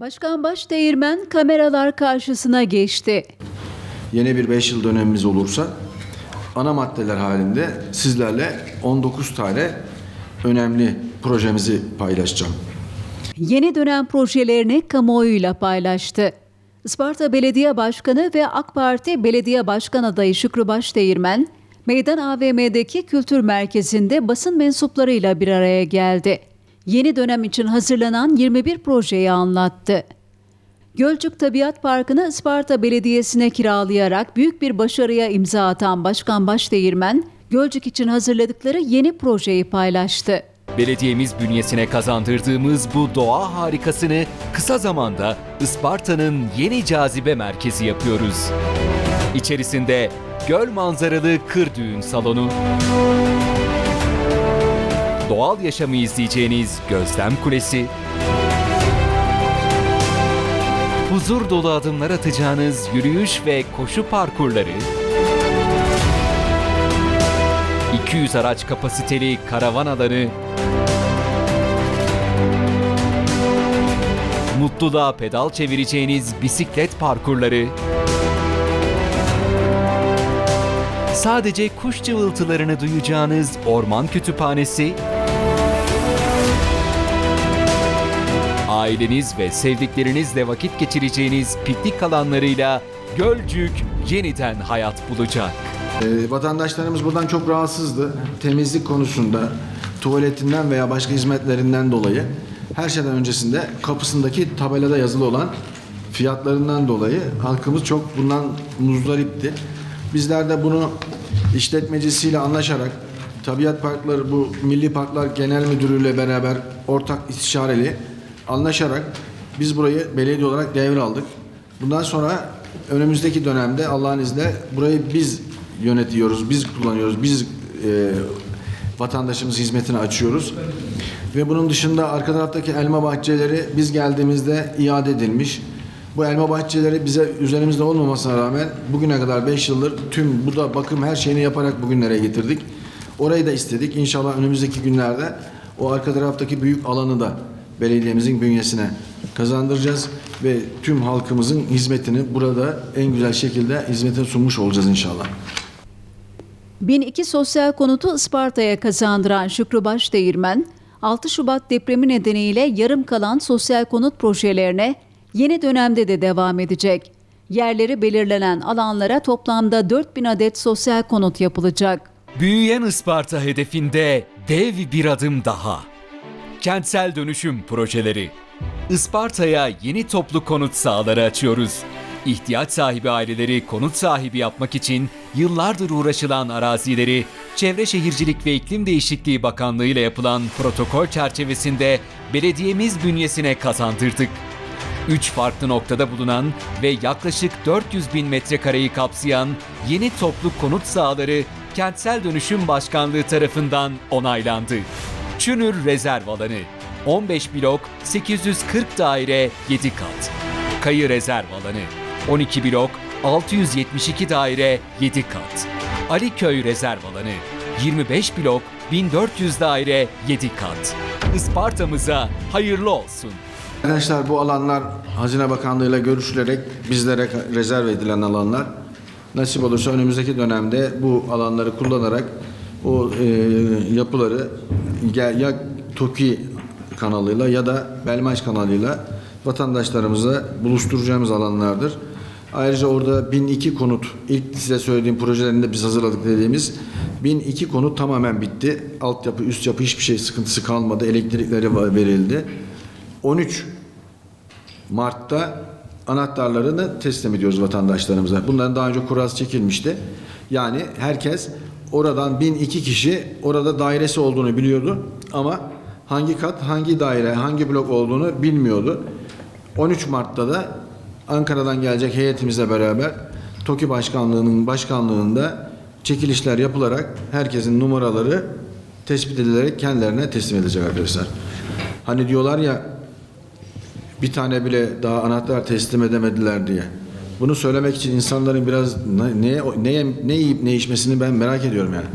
Başkan Başdeğirmen kameralar karşısına geçti. yeni bir 5 yıl dönemimiz olursa ana maddeler halinde sizlerle 19 tane önemli projemizi paylaşacağım. Yeni dönem projelerini kamuoyuyla paylaştı. Isparta Belediye Başkanı ve AK Parti Belediye Başkan adayı Şükrü Başdeğirmen, Meydan AVM'deki kültür merkezinde basın mensuplarıyla bir araya geldi. Yeni dönem için hazırlanan 21 projeyi anlattı. Gölcük Tabiat Parkı'nı Isparta Belediyesi'ne kiralayarak büyük bir başarıya imza atan Başkan Başdeğirmen, Gölcük için hazırladıkları yeni projeyi paylaştı. Belediyemiz bünyesine kazandırdığımız bu doğa harikasını kısa zamanda Isparta'nın yeni cazibe merkezi yapıyoruz. İçerisinde göl manzaralı kır düğün salonu, doğal yaşamı izleyeceğiniz gözlem kulesi, huzur dolu adımlar atacağınız yürüyüş ve koşu parkurları, 200 araç kapasiteli karavan alanı, mutluluğa pedal çevireceğiniz bisiklet parkurları, sadece kuş cıvıltılarını duyacağınız orman kütüphanesi, aileniz ve sevdiklerinizle vakit geçireceğiniz piknik alanlarıyla Gölcük yeniden hayat bulacak. Ee, vatandaşlarımız buradan çok rahatsızdı. Temizlik konusunda, tuvaletinden veya başka hizmetlerinden dolayı her şeyden öncesinde kapısındaki tabelada yazılı olan fiyatlarından dolayı halkımız çok bundan muzdaripti. Bizler de bunu işletmecisiyle anlaşarak Tabiat Parkları bu Milli Parklar Genel Müdürü ile beraber ortak istişareli anlaşarak biz burayı belediye olarak devraldık. Bundan sonra önümüzdeki dönemde Allah'ın izniyle burayı biz yönetiyoruz, biz kullanıyoruz, biz e, vatandaşımız hizmetine açıyoruz. Ve bunun dışında arka taraftaki elma bahçeleri biz geldiğimizde iade edilmiş. Bu elma bahçeleri bize üzerimizde olmamasına rağmen bugüne kadar 5 yıldır tüm bu da bakım her şeyini yaparak bugünlere getirdik. Orayı da istedik. İnşallah önümüzdeki günlerde o arka taraftaki büyük alanı da belediyemizin bünyesine kazandıracağız ve tüm halkımızın hizmetini burada en güzel şekilde hizmete sunmuş olacağız inşallah. 1002 sosyal konutu Isparta'ya kazandıran Şükrü Başdeğirmen, 6 Şubat depremi nedeniyle yarım kalan sosyal konut projelerine yeni dönemde de devam edecek. Yerleri belirlenen alanlara toplamda 4000 adet sosyal konut yapılacak. Büyüyen Isparta hedefinde dev bir adım daha. Kentsel dönüşüm projeleri. Isparta'ya yeni toplu konut sahaları açıyoruz. İhtiyaç sahibi aileleri konut sahibi yapmak için yıllardır uğraşılan arazileri Çevre Şehircilik ve İklim Değişikliği Bakanlığı ile yapılan protokol çerçevesinde belediyemiz bünyesine kazandırdık. Üç farklı noktada bulunan ve yaklaşık 400 bin metrekareyi kapsayan yeni toplu konut sahaları Kentsel Dönüşüm Başkanlığı tarafından onaylandı. Çünür Rezerv Alanı 15 blok 840 daire 7 kat. Kayı Rezerv Alanı 12 blok 672 daire 7 kat. Aliköy Rezerv Alanı 25 blok 1400 daire 7 kat. Isparta'mıza hayırlı olsun. Arkadaşlar bu alanlar Hazine Bakanlığı'yla görüşülerek bizlere rezerv edilen alanlar. Nasip olursa önümüzdeki dönemde bu alanları kullanarak o e, yapıları ya, ya TOKİ kanalıyla ya da Belmaç kanalıyla vatandaşlarımıza buluşturacağımız alanlardır. Ayrıca orada 1002 konut, ilk size söylediğim projelerinde biz hazırladık dediğimiz 1002 konut tamamen bitti. Altyapı, üst yapı hiçbir şey sıkıntısı kalmadı. Elektrikleri verildi. 13 Mart'ta anahtarlarını teslim ediyoruz vatandaşlarımıza. Bunların daha önce kurası çekilmişti. Yani herkes oradan 1002 kişi orada dairesi olduğunu biliyordu ama hangi kat, hangi daire, hangi blok olduğunu bilmiyordu. 13 Mart'ta da Ankara'dan gelecek heyetimizle beraber TOKİ Başkanlığı'nın başkanlığında çekilişler yapılarak herkesin numaraları tespit edilerek kendilerine teslim edilecek arkadaşlar. Hani diyorlar ya bir tane bile daha anahtar teslim edemediler diye. Bunu söylemek için insanların biraz ne, neye, neye, ne yiyip ne içmesini ben merak ediyorum yani.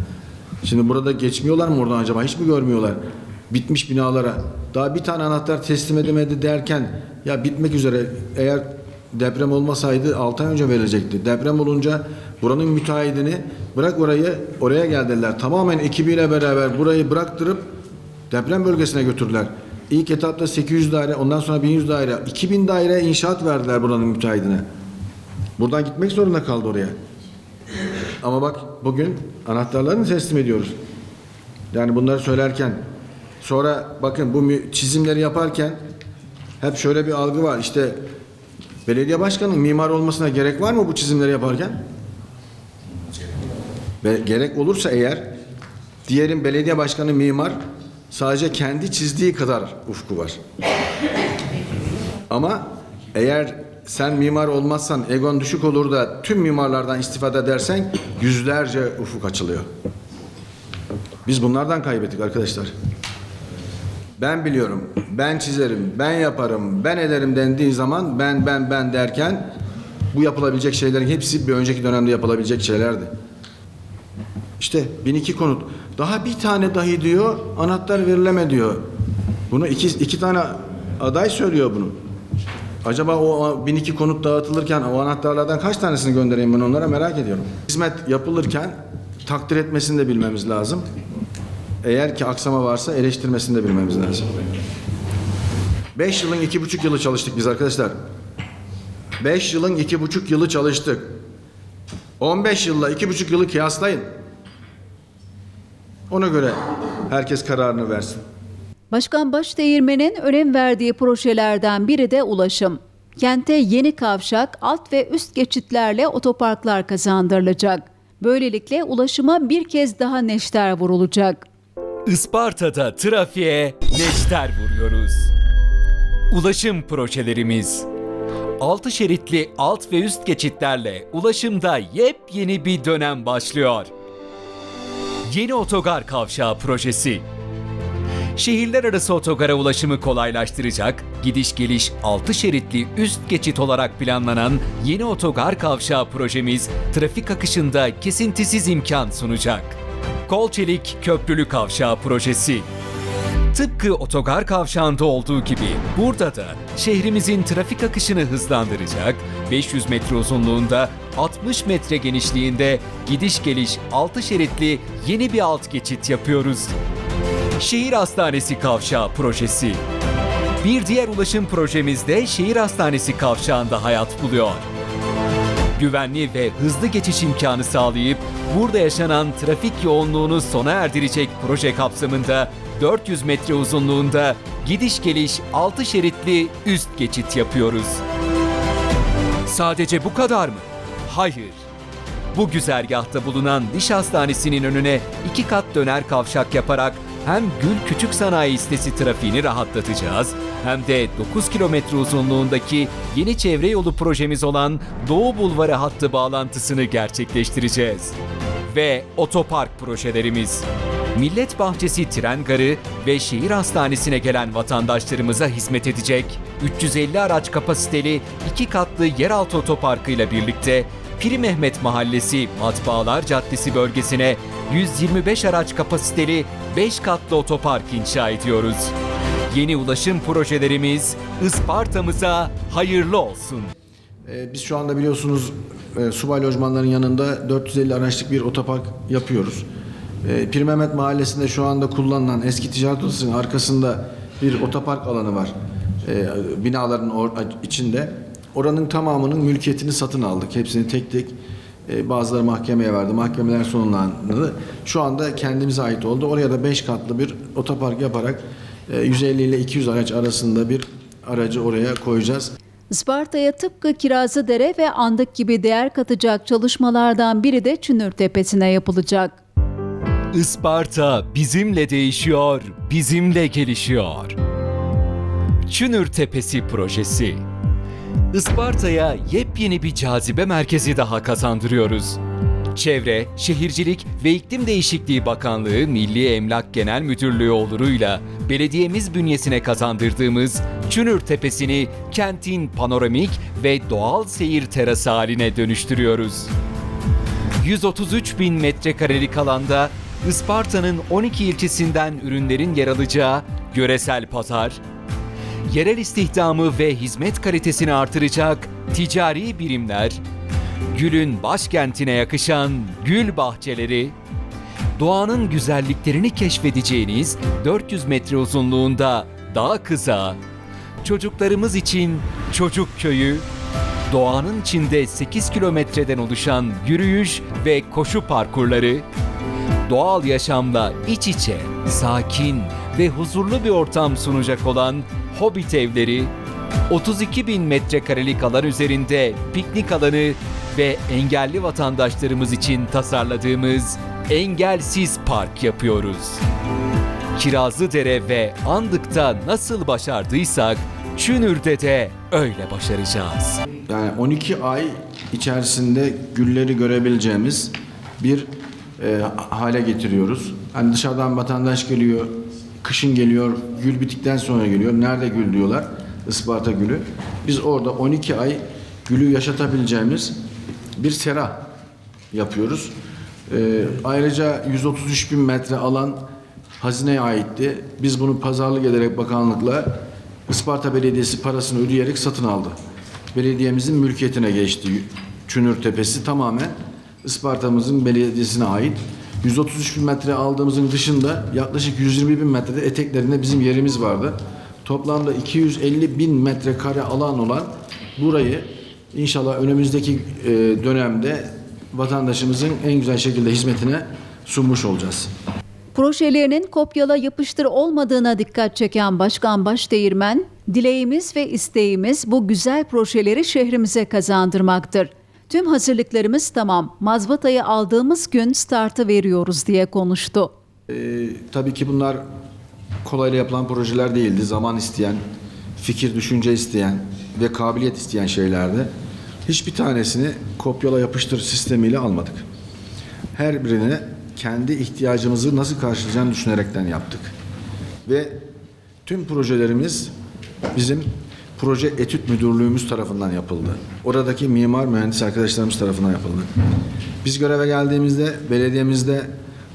Şimdi burada geçmiyorlar mı oradan acaba? Hiç mi görmüyorlar? bitmiş binalara daha bir tane anahtar teslim edemedi derken ya bitmek üzere eğer deprem olmasaydı 6 ay önce verilecekti. Deprem olunca buranın müteahhidini bırak orayı oraya geldiler. Tamamen ekibiyle beraber burayı bıraktırıp deprem bölgesine götürdüler. İlk etapta 800 daire ondan sonra 1100 daire 2000 daire inşaat verdiler buranın müteahhidine. Buradan gitmek zorunda kaldı oraya. Ama bak bugün anahtarlarını teslim ediyoruz. Yani bunları söylerken sonra bakın bu çizimleri yaparken hep şöyle bir algı var. İşte belediye başkanının mimar olmasına gerek var mı bu çizimleri yaparken? Ve gerek olursa eğer diyelim belediye başkanı mimar sadece kendi çizdiği kadar ufku var. Ama eğer sen mimar olmazsan egon düşük olur da tüm mimarlardan istifade edersen yüzlerce ufuk açılıyor. Biz bunlardan kaybettik arkadaşlar. Ben biliyorum, ben çizerim, ben yaparım, ben ederim dendiği zaman ben ben ben derken bu yapılabilecek şeylerin hepsi bir önceki dönemde yapılabilecek şeylerdi. İşte 1002 konut. Daha bir tane dahi diyor anahtar verileme diyor. Bunu iki, iki tane aday söylüyor bunu. Acaba o 1002 konut dağıtılırken o anahtarlardan kaç tanesini göndereyim ben onlara merak ediyorum. Hizmet yapılırken takdir etmesini de bilmemiz lazım. Eğer ki aksama varsa eleştirmesini de bilmemiz lazım. 5 yılın iki buçuk yılı çalıştık biz arkadaşlar. 5 yılın iki buçuk yılı çalıştık. 15 yılla iki buçuk yılı kıyaslayın. Ona göre herkes kararını versin. Başkan Başdeğirmen'in önem verdiği projelerden biri de ulaşım. Kente yeni kavşak, alt ve üst geçitlerle otoparklar kazandırılacak. Böylelikle ulaşıma bir kez daha neşter vurulacak. Isparta'da trafiğe neşter vuruyoruz. Ulaşım projelerimiz 6 şeritli alt ve üst geçitlerle ulaşımda yepyeni bir dönem başlıyor. Yeni otogar kavşağı projesi. Şehirler arası otogara ulaşımı kolaylaştıracak, gidiş geliş 6 şeritli üst geçit olarak planlanan yeni otogar kavşağı projemiz trafik akışında kesintisiz imkan sunacak. Kolçelik Köprülü Kavşağı projesi. Tıpkı otogar kavşağında olduğu gibi burada da şehrimizin trafik akışını hızlandıracak, 500 metre uzunluğunda 60 metre genişliğinde gidiş geliş 6 şeritli yeni bir alt geçit yapıyoruz. Şehir Hastanesi Kavşağı projesi. Bir diğer ulaşım projemiz de Şehir Hastanesi Kavşağı'nda hayat buluyor. Güvenli ve hızlı geçiş imkanı sağlayıp burada yaşanan trafik yoğunluğunu sona erdirecek proje kapsamında 400 metre uzunluğunda gidiş geliş 6 şeritli üst geçit yapıyoruz. Sadece bu kadar mı? Hayır. Bu güzergahta bulunan diş hastanesinin önüne iki kat döner kavşak yaparak hem Gül Küçük Sanayi sitesi trafiğini rahatlatacağız hem de 9 kilometre uzunluğundaki yeni çevre yolu projemiz olan Doğu Bulvarı hattı bağlantısını gerçekleştireceğiz. Ve otopark projelerimiz. Millet Bahçesi Tren Garı ve şehir hastanesine gelen vatandaşlarımıza hizmet edecek 350 araç kapasiteli iki katlı yeraltı otoparkıyla birlikte Piri Mehmet Mahallesi Matbaalar Caddesi bölgesine 125 araç kapasiteli 5 katlı otopark inşa ediyoruz. Yeni ulaşım projelerimiz Isparta'mıza hayırlı olsun. Ee, biz şu anda biliyorsunuz e, subay lojmanların yanında 450 araçlık bir otopark yapıyoruz. E, Pir Mehmet Mahallesi'nde şu anda kullanılan eski ticaret odasının arkasında bir otopark alanı var. E, binaların içinde. Oranın tamamının mülkiyetini satın aldık. Hepsini tek tek e, bazıları mahkemeye verdi. Mahkemeler sonlandı. Şu anda kendimize ait oldu. Oraya da 5 katlı bir otopark yaparak e, 150 ile 200 araç arasında bir aracı oraya koyacağız. Isparta'ya tıpkı Kirazlıdere ve Andık gibi değer katacak çalışmalardan biri de Çünür Tepesi'ne yapılacak. Isparta bizimle değişiyor, bizimle gelişiyor. Çünür Tepesi projesi. Isparta'ya yepyeni bir cazibe merkezi daha kazandırıyoruz. Çevre, Şehircilik ve İklim Değişikliği Bakanlığı Milli Emlak Genel Müdürlüğü oluruyla belediyemiz bünyesine kazandırdığımız Çünür Tepesi'ni kentin panoramik ve doğal seyir terası haline dönüştürüyoruz. 133 bin metrekarelik alanda Isparta'nın 12 ilçesinden ürünlerin yer alacağı göresel pazar, yerel istihdamı ve hizmet kalitesini artıracak ticari birimler, gülün başkentine yakışan gül bahçeleri, doğanın güzelliklerini keşfedeceğiniz 400 metre uzunluğunda dağ kıza, çocuklarımız için çocuk köyü, doğanın içinde 8 kilometreden oluşan yürüyüş ve koşu parkurları, doğal yaşamla iç içe, sakin ve huzurlu bir ortam sunacak olan Hobbit evleri, 32 bin metrekarelik alan üzerinde piknik alanı ve engelli vatandaşlarımız için tasarladığımız Engelsiz Park yapıyoruz. Kirazlıdere ve Andık'ta nasıl başardıysak Çünür'de de öyle başaracağız. Yani 12 ay içerisinde gülleri görebileceğimiz bir e, hale getiriyoruz. Hani dışarıdan vatandaş geliyor, kışın geliyor, gül bittikten sonra geliyor. Nerede gül diyorlar? Isparta gülü. Biz orada 12 ay gülü yaşatabileceğimiz bir sera yapıyoruz. E, ayrıca 133 bin metre alan hazineye aitti. Biz bunu pazarlık ederek bakanlıkla Isparta Belediyesi parasını ödeyerek satın aldı. Belediyemizin mülkiyetine geçti. Çünür Tepesi tamamen Isparta'mızın belediyesine ait. 133 bin metre aldığımızın dışında yaklaşık 120 bin metrede eteklerinde bizim yerimiz vardı. Toplamda 250 bin metrekare alan olan burayı inşallah önümüzdeki e, dönemde vatandaşımızın en güzel şekilde hizmetine sunmuş olacağız. Projelerinin kopyala yapıştır olmadığına dikkat çeken Başkan Başdeğirmen, dileğimiz ve isteğimiz bu güzel projeleri şehrimize kazandırmaktır. Tüm hazırlıklarımız tamam, mazbatayı aldığımız gün startı veriyoruz diye konuştu. Ee, tabii ki bunlar kolayla yapılan projeler değildi. Zaman isteyen, fikir, düşünce isteyen ve kabiliyet isteyen şeylerdi. Hiçbir tanesini kopyala yapıştır sistemiyle almadık. Her birini kendi ihtiyacımızı nasıl karşılayacağını düşünerekten yaptık. Ve tüm projelerimiz bizim proje etüt müdürlüğümüz tarafından yapıldı. Oradaki mimar mühendis arkadaşlarımız tarafından yapıldı. Biz göreve geldiğimizde belediyemizde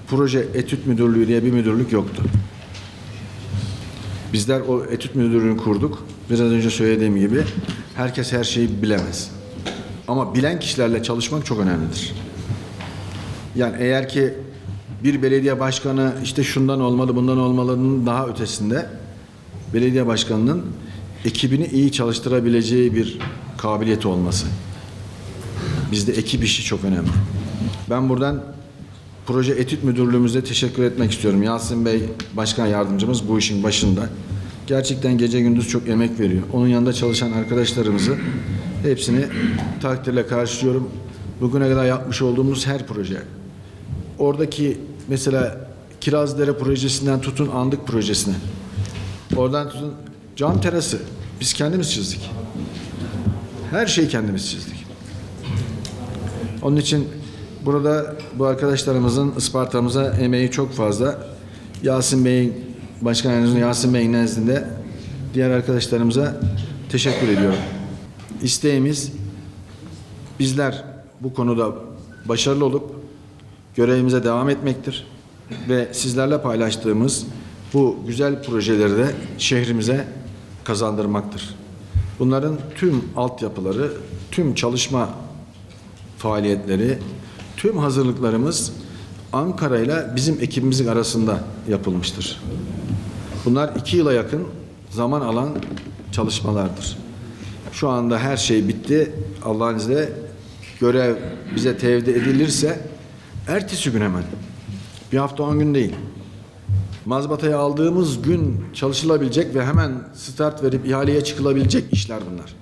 proje etüt müdürlüğü diye bir müdürlük yoktu. Bizler o etüt müdürlüğünü kurduk. Biraz önce söylediğim gibi herkes her şeyi bilemez. Ama bilen kişilerle çalışmak çok önemlidir. Yani eğer ki bir belediye başkanı işte şundan olmalı, bundan olmalının daha ötesinde belediye başkanının ekibini iyi çalıştırabileceği bir kabiliyeti olması. Bizde ekip işi çok önemli. Ben buradan proje etüt müdürlüğümüze teşekkür etmek istiyorum. Yasin Bey başkan yardımcımız bu işin başında. Gerçekten gece gündüz çok emek veriyor. Onun yanında çalışan arkadaşlarımızı hepsini takdirle karşılıyorum. Bugüne kadar yapmış olduğumuz her proje. Oradaki mesela Kirazdere projesinden tutun Andık projesine. Oradan tutun cam terası. Biz kendimiz çizdik. Her şeyi kendimiz çizdik. Onun için burada bu arkadaşlarımızın Isparta'mıza emeği çok fazla. Yasin Bey'in, Başkan Yardımcısı Yasin Bey'in nezdinde diğer arkadaşlarımıza teşekkür ediyorum. İsteğimiz bizler bu konuda başarılı olup görevimize devam etmektir ve sizlerle paylaştığımız bu güzel projeleri de şehrimize kazandırmaktır. Bunların tüm altyapıları, tüm çalışma faaliyetleri, tüm hazırlıklarımız Ankara ile bizim ekibimizin arasında yapılmıştır. Bunlar iki yıla yakın zaman alan çalışmalardır. Şu anda her şey bitti. Allah'ın izniyle görev bize tevdi edilirse ertesi gün hemen. Bir hafta on gün değil. Mazbatayı aldığımız gün çalışılabilecek ve hemen start verip ihaleye çıkılabilecek işler bunlar.